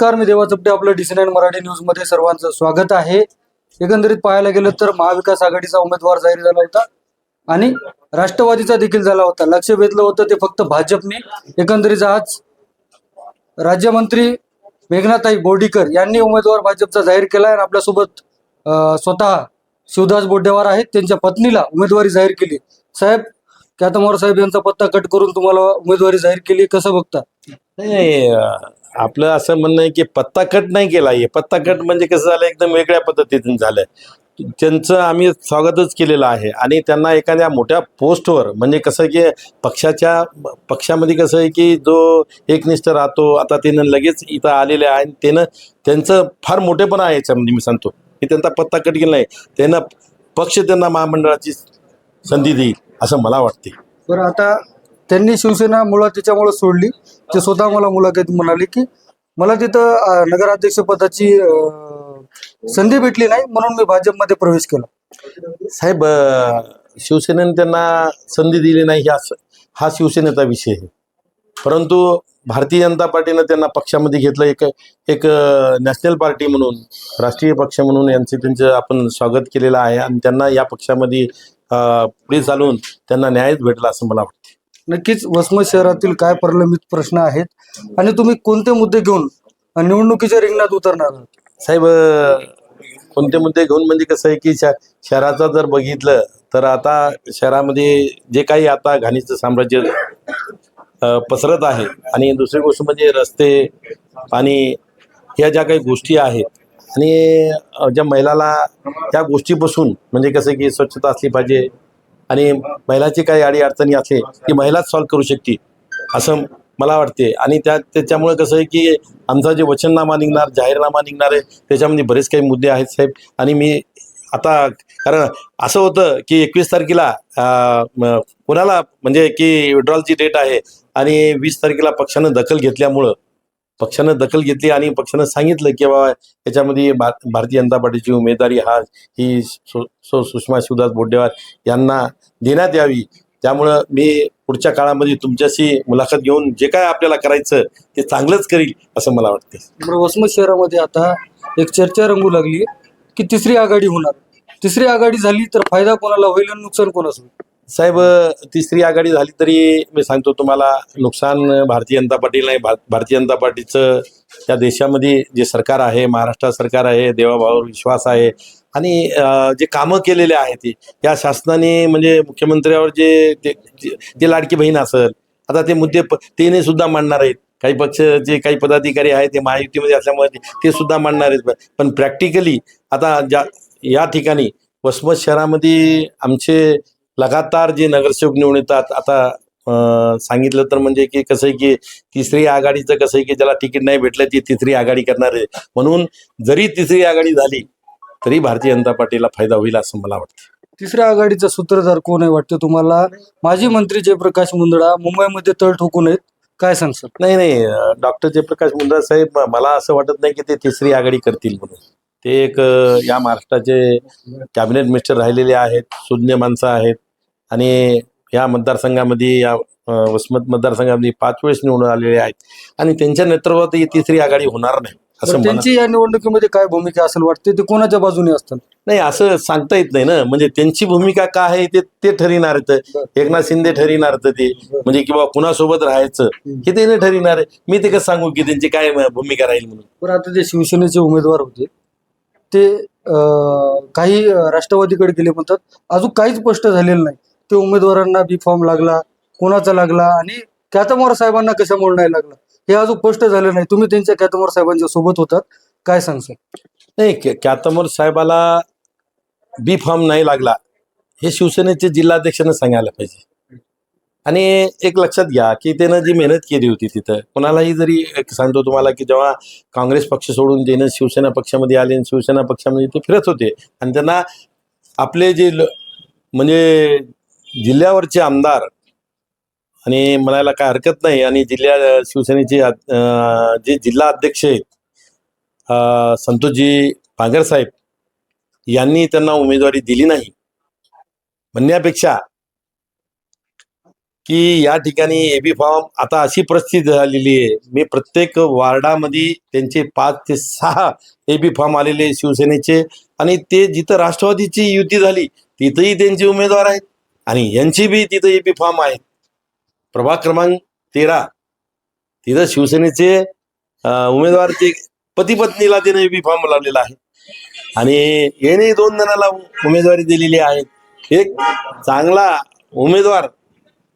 नमस्कार मी देवा चपटे आपलं डी मराठी न्यूजमध्ये सर्वांचं स्वागत आहे. एकंदरीत पाहायला गेलं तर महाविकास आघाडीचा उमेदवार जाहीर झाला होता आणि राष्ट्रवादीचा देखील झाला होता. लक्ष वेधलं होतं ते फक्त भाजपने. एकंदरीत आज राज्यमंत्री मेघनाताई बोर्डीकर यांनी उमेदवार भाजपचा जाहीर केला आणि आपल्यासोबत स्वतः शिवदास बोड्डेवार आहेत. त्यांच्या पत्नीला उमेदवारी जाहीर केली. साहेब क्यातमोर साहेब यांचा पत्ता कट करून तुम्हाला उमेदवारी जाहीर केली. कसं बघता? आपलं असं म्हणणं आहे की पत्ता कट नाही केला आहे. पत्ता कट म्हणजे कसं झालं एकदम वेगळ्या पद्धतीतून झालंय. त्यांचं आम्ही स्वागतच केलेलं आहे. आणि त्यांना एखाद्या मोठ्या पोस्टवर म्हणजे कसं की पक्षाच्या पक्षामध्ये कसं आहे की जो एकनिष्ठ राहतो आता त्यानं लगेच इथं आलेले आहे आणि त्यानं त्यांचं फार मोठेपणा आहे याच्यामध्ये मी सांगतो. की त्यांचा पत्ता कट केला नाही. त्यानं पक्ष त्यांना महामंडळाची संधी देईल असं मला वाटते बरं आता त्यांनी शिवसेना मुळात त्याच्यामुळे सोडली. ते स्वतः मला मुलाखत म्हणाले की मला तिथं नगराध्यक्ष पदाची संधी भेटली नाही म्हणून मी भाजपमध्ये प्रवेश केला. साहेब शिवसेनेने त्यांना संधी दिली नाही हा हा शिवसेनेचा विषय आहे. परंतु भारतीय जनता पार्टीनं त्यांना पक्षामध्ये घेतलं एक एक नॅशनल पार्टी म्हणून राष्ट्रीय पक्ष म्हणून यांचे त्यांचं आपण स्वागत केलेलं आहे. आणि त्यांना या पक्षामध्ये पुढे चालून त्यांना न्यायच भेटला असं मला वाटतं. नक्कीच वसमत शहरातील काय प्रलंबित प्रश्न आहेत आणि तुम्ही कोणते मुद्दे घेऊन निवडणुकीच्या रिंगणात उतरणार आहात? साहेब अं, कोणते मुद्दे घेऊन म्हणजे कसं आहे की शहराचा जर बघितलं तर आता शहरामध्ये जे काही आता घाणीचं साम्राज्य अं, पसरत आहे आणि दुसरी गोष्ट म्हणजे रस्ते पाणी ह्या ज्या काही गोष्टी आहेत आणि अं, ज्या महिलाला त्या गोष्टीपासून म्हणजे कसं की स्वच्छता असली पाहिजे आणि महिलाची काही अडी अडचणी असले ती महिलाच सॉल्व्ह करू शकते असं मला वाटते. आणि त्या त्याच्यामुळे कसं आहे की आमचा जे वचननामा निघणार जाहीरनामा निघणार आहे त्याच्यामध्ये बरेच काही मुद्दे आहेत साहेब. आणि मी आता कारण असं होतं की एकवीस तारखेला कुणाला कोणाला म्हणजे की विड्रॉलची डेट आहे आणि वीस तारखेला पक्षानं दखल घेतल्यामुळं पक्षानं दखल घेतली आणि पक्षानं सांगितलं की बाबा याच्यामध्ये भा भारतीय जनता पार्टीची उमेदवारी हा ही सो सु- सुषमा शिवदास बोड्डेवार यांना देण्यात यावी. त्यामुळं मी पुढच्या काळामध्ये तुमच्याशी मुलाखत घेऊन जे काय आपल्याला करायचं ते चांगलंच करील असं मला वाटतं वसमत शहरामध्ये आता एक चर्चा रंगू लागली की तिसरी आघाडी होणार. तिसरी आघाडी झाली तर फायदा कोणाला होईल आणि नुकसान कोणाचं होईल? साहेब तिसरी आघाडी झाली तरी मी सांगतो तुम्हाला नुकसान भारतीय जनता पार्टी नाही भारतीय जनता पार्टीचं त्या देशामध्ये जे सरकार आहे महाराष्ट्र सरकार आहे देवाभावावर विश्वास आहे आणि जे कामं केलेले आहेत ती या शासनाने म्हणजे मुख्यमंत्र्यावर जे ते- जे लाडकी बहीण असेल आता ते मुद्दे प- तेने सुद्धा मांडणार आहेत. काही पक्ष जे काही पदाधिकारी आहेत ते महायुतीमध्ये असल्यामुळे ते- ते सुद्धा मांडणार आहेत. पण प्रॅक्टिकली आता ज्या या ठिकाणी वसमत शहरामध्ये आमचे लगातार जे नगरसेवक निवडून येतात आता सांगितलं तर म्हणजे की कसं आहे की तिसरी आघाडीचं कसं आहे की ज्याला तिकीट नाही भेटलं ती तिसरी आघाडी करणार आहे. म्हणून जरी तिसरी आघाडी झाली तरी भारतीय जनता पार्टीला फायदा होईल असं मला वाटतं. तिसऱ्या आघाडीचा सूत्रधार कोण आहे वाटतं तुम्हाला? माजी मंत्री जयप्रकाश मुंदडा मुंबईमध्ये तळ ठोकून आहेत. काय सांगसाल नाही नाही डॉक्टर जयप्रकाश मुंद्रा साहेब मला असं वाटत नाही की ते तिसरी आघाडी करतील म्हणून. ते एक या महाराष्ट्राचे कॅबिनेट मिनिस्टर राहिलेले आहेत सुज्ञ माणसं आहेत आणि या मतदारसंघामध्ये या वसमत मतदारसंघामध्ये पाच वेळेस निवडून आलेले आहेत आणि त्यांच्या नेतृत्वात ही तिसरी आघाडी होणार नाही असं त्यांची या निवडणुकीमध्ये काय भूमिका असेल वाटते? ते कोणाच्या बाजूने असतात? नाही असं सांगता येत नाही ना. म्हणजे त्यांची भूमिका काय आहे ते ते ठरविणार एकनाथ शिंदे ठरविणार ते. म्हणजे किंवा कुणासोबत राहायचं हे ते ठरविणार आहे. मी ते कसं सांगू की त्यांची काय भूमिका राहील म्हणून? बरं आता जे शिवसेनेचे उमेदवार होते ते काही राष्ट्रवादीकडे गेले म्हणतात. अजून काहीच स्पष्ट झालेलं नाही. ते उमेदवारांना बी फॉर्म लागला कोणाचा लागला आणि कॅतमोर साहेबांना कशामुळे नाही लागला? हे अजून स्पष्ट झालं नाही. तुम्ही त्यांच्या कॅतमोर साहेबांच्या सोबत होतात. काय सांगसाल नाही क- कॅतमोर साहेबाला बी फॉर्म नाही लागला. हे शिवसेनेचे जिल्हाध्यक्षांना सांगायला पाहिजे. आणि एक लक्षात घ्या की त्यानं जी मेहनत केली होती तिथं कोणालाही जरी एक सांगतो तुम्हाला की जेव्हा काँग्रेस पक्ष सोडून ज्यानं शिवसेना पक्षामध्ये आले आणि शिवसेना पक्षामध्ये ते फिरत होते आणि त्यांना आपले जे ल- म्हणजे जिल्ह्यावरचे आमदार आणि म्हणायला काय हरकत नाही आणि जिल्ह्या शिवसेनेचे जे जिल्हा अध्यक्ष आहेत संतोषजी पांगर साहेब यांनी त्यांना उमेदवारी दिली नाही. म्हणण्यापेक्षा की या ठिकाणी एबी फॉर्म आता अशी परिस्थिती झालेली आहे. मी प्रत्येक वार्डामध्ये त्यांचे पाच ते सहा एबी फॉर्म आलेले शिवसेनेचे. आणि ते जिथं राष्ट्रवादीची युती झाली तिथंही त्यांचे उमेदवार आहेत. आणि यांची बी तिथं एबी फॉर्म आहेत प्रभाग क्रमांक तेरा. तिथं शिवसेनेचे उमेदवार ते पती पत्नीला त्याने एबी फॉर्म लावलेला आहे. आणि याने दोन जणाला उमेदवारी दिलेली आहे. एक चांगला उमेदवार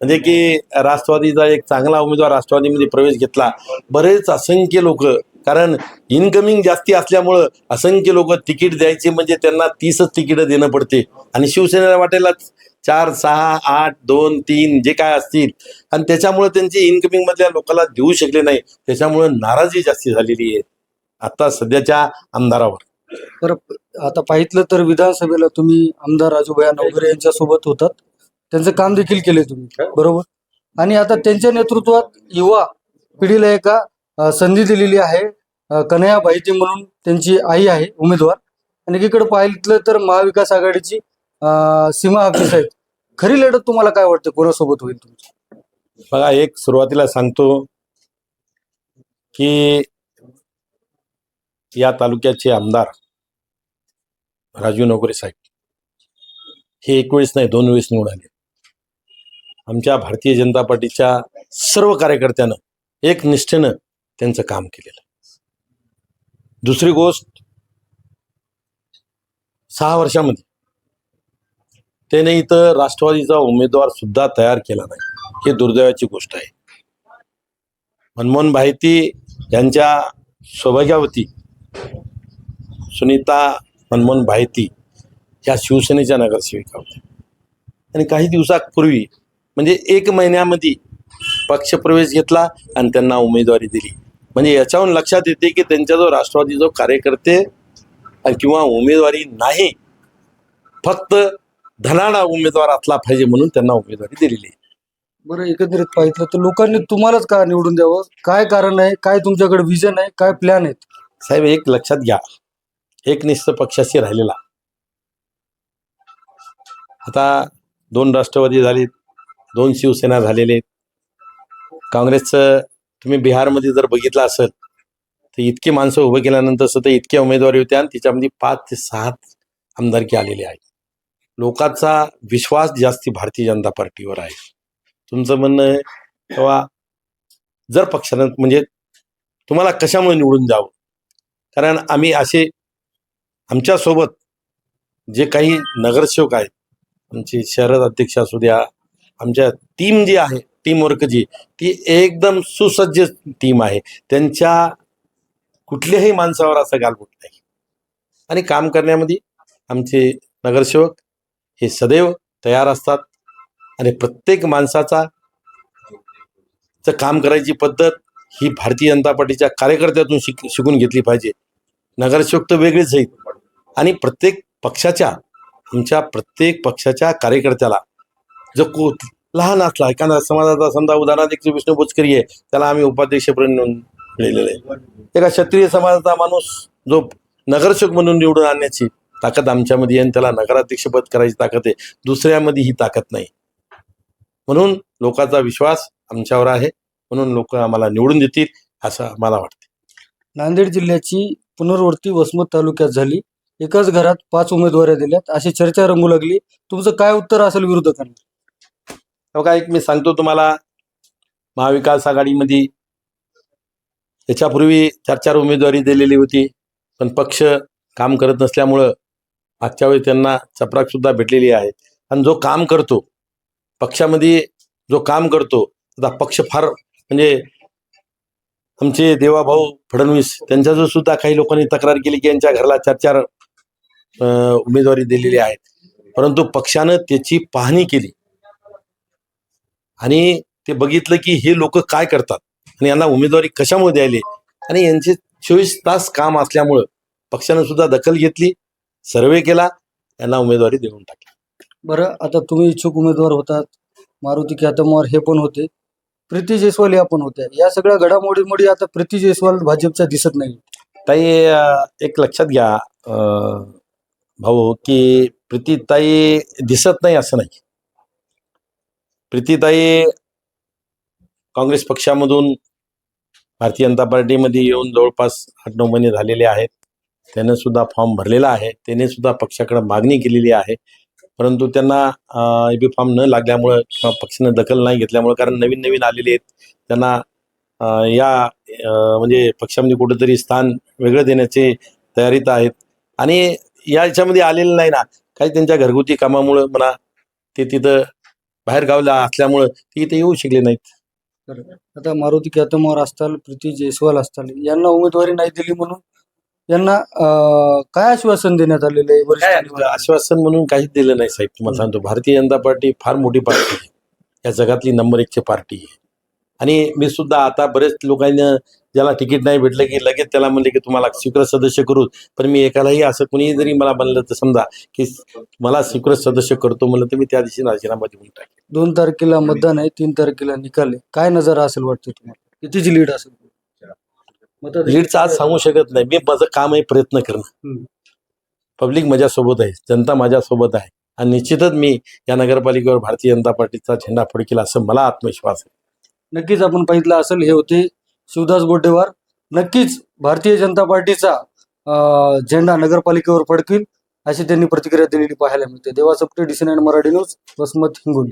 म्हणजे की राष्ट्रवादीचा एक चांगला उमेदवार राष्ट्रवादीमध्ये प्रवेश घेतला. बरेच असंख्य लोक कारण इनकमिंग जास्ती असल्यामुळं असंख्य लोक तिकीट द्यायचे म्हणजे त्यांना तीसच तिकीटं देणं पडते. आणि शिवसेनेला वाटेला चार सहा आठ दोन तीन जे काय असतील. आणि त्याच्यामुळे त्यांची इनकमिंग मधल्या लोकांना देऊ शकले नाही. त्याच्यामुळे नाराजी जास्ती झालेली आहे. आता सध्याच्या आमदारावर. बरं आता पाहितलं तर विधानसभेला तुम्ही आमदार राजूभाई नवघरे यांच्या सोबत होतात. त्यांचं काम देखील केले तुम्ही. बरोबर? आणि आता त्यांच्या नेतृत्वात युवा पिढीला एका अं, संधी दिलेली आहे. कन्हैया भाईजी म्हणून त्यांची आई आहे उमेदवार. आणि एकीकडे पाहिलं तर महाविकास आघाडीची अं, सीमा हाफिज आहेत खरी लढत तुम्हाला काय वाटतं? कोणासोबत होईल तुमची? बघा एक सुरुवातीला सांगतो की या तालुक्याचे आमदार राजू नोकरे साहेब. हे एक वेळेस नाही दोन वेळेस निवडून आले. आमच्या भारतीय जनता पार्टीच्या सर्व कार्यकर्त्यानं एक निष्ठेनं त्यांचं काम केलेलं. दुसरी गोष्ट सहा वर्षामध्ये त्याने इथं राष्ट्रवादीचा उमेदवार सुद्धा तयार केला नाही. ही दुर्दैवाची गोष्ट आहे. मनमोहन भाईती यांच्या सौभाग्यावती सुनीता मनमोहन भाईती या शिवसेनेच्या नगरसेविका होत्या. आणि काही दिवसापूर्वी म्हणजे एक महिन्यामध्ये पक्षप्रवेश घेतला आणि त्यांना उमेदवारी दिली. म्हणजे याच्यावरून लक्षात येते की त्यांचा जो राष्ट्रवादी जो कार्यकर्ते किंवा उमेदवारी नाही फक्त धनाडा उमेदवार असला पाहिजे म्हणून त्यांना उमेदवारी दिलेली आहे. बरं एकंदरीत पाहिलं तर लोकांनी तुम्हालाच का निवडून द्यावं? काय कारण आहे? काय तुमच्याकडे विजन आहे? काय प्लॅन आहेत? साहेब एक लक्षात घ्या. एक निष्ठ पक्षाशी राहिलेला. आता दोन राष्ट्रवादी झालीत. दोन शिवसेना झालेले आहेत. काँग्रेसचं तुम्ही बिहारमध्ये जर बघितलं असेल तर इतकी माणसं उभं केल्यानंतर सुद्धा इतक्या उमेदवारी होत्या आणि तिच्यामध्ये पाच ते सहा आमदारकी आलेली आहे लोकांचा विश्वास जास्ती भारतीय जनता पार्टीवर आहे. तुमचं म्हणणं तेव्हा जर पक्षानं म्हणजे तुम्हाला कशामुळे निवडून द्यावं? कारण आम्ही असे आमच्यासोबत जे काही नगरसेवक आहेत आमचे शहरात अध्यक्ष असू द्या आमच्या टीम जी आहे टीमवर्क जी ती एकदम सुसज्ज टीम आहे. त्यांच्या कुठल्याही माणसावर असं गालबोट नाही आणि काम करण्यामध्ये आमचे नगरसेवक हे सदैव तयार असतात. आणि प्रत्येक माणसाचा चं काम करायची पद्धत ही भारतीय जनता पार्टीच्या कार्यकर्त्यातून शिक शिकून घेतली पाहिजे. नगरसेवक तर वेगळेच आहेत. आणि प्रत्येक पक्षाच्या आमच्या प्रत्येक पक्षाच्या कार्यकर्त्याला जो को लहान असला एखादा समाजाचा समजा उदाहरणार्थ विष्णू बोचकरी आहे त्याला आम्ही उपाध्यक्षपर्यंत नेऊन लिहिलेलं आहे. एका क्षत्रिय समाजाचा माणूस जो नगरसेवक म्हणून निवडून आणण्याची ताकद आमच्यामध्ये आहे आणि त्याला नगराध्यक्षपद करायची ताकद आहे दुसऱ्यामध्ये ही ताकद नाही. म्हणून लोकांचा विश्वास आमच्यावर आहे म्हणून लोक आम्हाला निवडून देतील असं मला वाटते. नांदेड जिल्ह्याची पुनर्वृत्ती वसमत तालुक्यात झाली. एकाच घरात पाच उमेदवाऱ्या दिल्यात. अशी चर्चा रंगू लागली. तुमचं काय उत्तर असेल विरोधकांना हो बघा एक मी सांगतो तुम्हाला महाविकास आघाडीमध्ये याच्यापूर्वी चार चार उमेदवारी दिलेली होती पण पक्ष काम करत नसल्यामुळं मागच्या वेळी त्यांना चपराकसुद्धा भेटलेली आहे. आणि जो काम करतो पक्षामध्ये जो काम करतो आता पक्ष फार म्हणजे आमचे देवाभाऊ फडणवीस त्यांच्या जो सुद्धा काही लोकांनी तक्रार केली की यांच्या घराला चार चार उमेदवारी दिलेली आहेत. परंतु पक्षानं त्याची पाहणी केली. आणि ते बघितलं की हे लोक काय करतात? आणि यांना उमेदवारी कशामुळे द्यायले? आणि यांचे चोवीस तास काम असल्यामुळं पक्षानं सुद्धा दखल घेतली सर्वे केला यांना उमेदवारी देऊन टाकली. बरं आता तुम्ही इच्छुक उमेदवार होतात मारुती ख्यातमवार हे पण होते प्रीती जयस्वाल या पण होत्या. या सगळ्या घडामोडीमुळे आता प्रीती जयस्वाल भाजपच्या दिसत नाही. ताई एक लक्षात घ्या भाऊ की प्रीतीताई दिसत नाही असं नाही. प्रीतीताई काँग्रेस पक्षामधून भारतीय जनता पार्टीमध्ये येऊन जवळपास आठ नऊ महिने झालेले आहेत. त्यानं सुद्धा फॉर्म भरलेला आहे. त्याने सुद्धा पक्षाकडे मागणी केलेली आहे. परंतु त्यांना ए बी फॉर्म न लागल्यामुळं किंवा पक्षानं दखल नाही घेतल्यामुळं कारण नवीन नवीन आलेले आहेत. त्यांना या म्हणजे पक्षामध्ये कुठेतरी स्थान वेगळं देण्याचे तयारीत आहेत. आणि या याच्यामध्ये आलेलं नाही ना. काही त्यांच्या घरगुती कामामुळं म्हणा ते तिथं बाहेर गावला असल्यामुळं ते इथे येऊ शकले नाहीत. आता मारुती ख्यातमावर असताल प्रीती जयस्वाल असताल यांना उमेदवारी नाही दिली म्हणून यांना अं, काय आश्वासन देण्यात आलेलं आहे काय? आश्वासन म्हणून काहीच दिलं नाही साहेब. तुम्हाला सांगतो भारतीय जनता पार्टी फार मोठी पार्टी आहे. या जगातली नंबर एकची पार्टी आहे. आणि मी सुद्धा आता बरेच लोकांना ज्याला तिकीट नाही भेटलं की लगेच त्याला म्हणले की तुम्हाला स्वीकृत सदस्य करू. पण मी एकालाही असं कुणी जरी मला बनलं तर समजा की मला स्वीकृत सदस्य करतो म्हणलं तर मी त्या दिवशी राजीनामा देऊन टाकेन. दोन तारखेला मतदान आहे तीन तारखेला निकाल आहे. काय नजारा असेल वाटतं तुम्हाला? कितीची लीड असेल? मताधिक्य- लीडचं आज सांगू शकत नाही. मी माझं काम आहे प्रयत्न करणं. हम्म. पब्लिक माझ्यासोबत आहे. जनता माझ्यासोबत आहे. आणि निश्चितच मी या नगरपालिकेवर भारतीय जनता पार्टीचा झेंडा फडकेल असं मला आत्मविश्वास आहे. नक्कीच आपण पाहिलं असेल हे होते शिवदास गोड्डेवार नक्कीच भारतीय जनता पार्टीचा झेंडा नगरपालिकेवर फडकील अशी त्यांनी प्रतिक्रिया दिलेली पाहायला मिळते. देवा सप्टे डी मराठी न्यूज वसमत हिंगोली.